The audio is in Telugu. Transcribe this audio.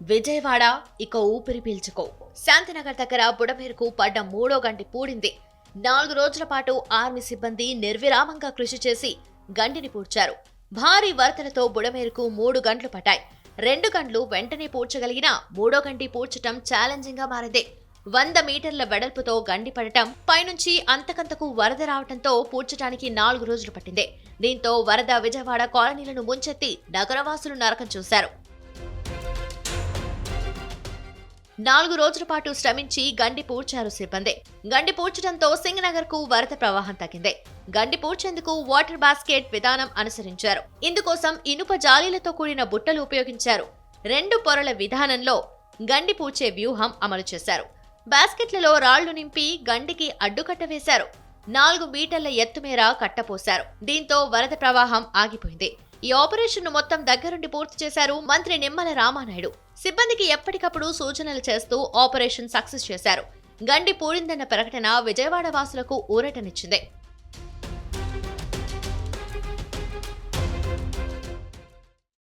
విజయవాడ ఇక ఊపిరి పీల్చుకో. శాంతినగర్ దగ్గర బుడమేరుకు పడ్డ మూడో గంటి పూడింది. నాలుగు రోజుల పాటు ఆర్మీ సిబ్బంది నిర్విరామంగా కృషి చేసి గండిని పూడ్చారు. భారీ వరదలతో బుడమేరుకు మూడు గంటలు పట్టాయి. రెండు గంటలు వెంటనే పూడ్చగలిగినా మూడో గంటి పూడ్చటం ఛాలెంజింగ్గా మారింది. వంద మీటర్ల వెడల్పుతో గండి పడటం పైనుంచి అంతకంతకు వరద రావడంతో పూడ్చడానికి నాలుగు రోజులు పట్టింది. దీంతో వరద విజయవాడ కాలనీలను ముంచెత్తి నగరవాసులు నరకం చూశారు. నాలుగు రోజుల పాటు శ్రమించి గండి పూడ్చారు సిబ్బంది. గండి పూడ్చడంతో సింగనగర్కు వరద ప్రవాహం తగ్గింది. గండి పూడ్చేందుకు వాటర్ బాస్కెట్ విధానం అనుసరించారు. ఇందుకోసం ఇనుప జాలీలతో కూడిన బుట్టలు ఉపయోగించారు. రెండు పొరల విధానంలో గండి పూడ్చే వ్యూహం అమలు చేశారు. బాస్కెట్లలో రాళ్ళు నింపి గండికి అడ్డుకట్ట వేశారు. నాలుగు మీటర్ల ఎత్తు మేర కట్టపోశారు. దీంతో వరద ప్రవాహం ఆగిపోయింది. ఈ ఆపరేషన్ను మొత్తం దగ్గరుండి పూర్తి చేశారు మంత్రి నిమ్మల రామానాయుడు. సిబ్బందికి ఎప్పటికప్పుడు సూచనలు చేస్తూ ఆపరేషన్ సక్సెస్ చేశారు. గండి పూడిందన్న ప్రకటన విజయవాడ వాసులకు ఊరటనిచ్చింది.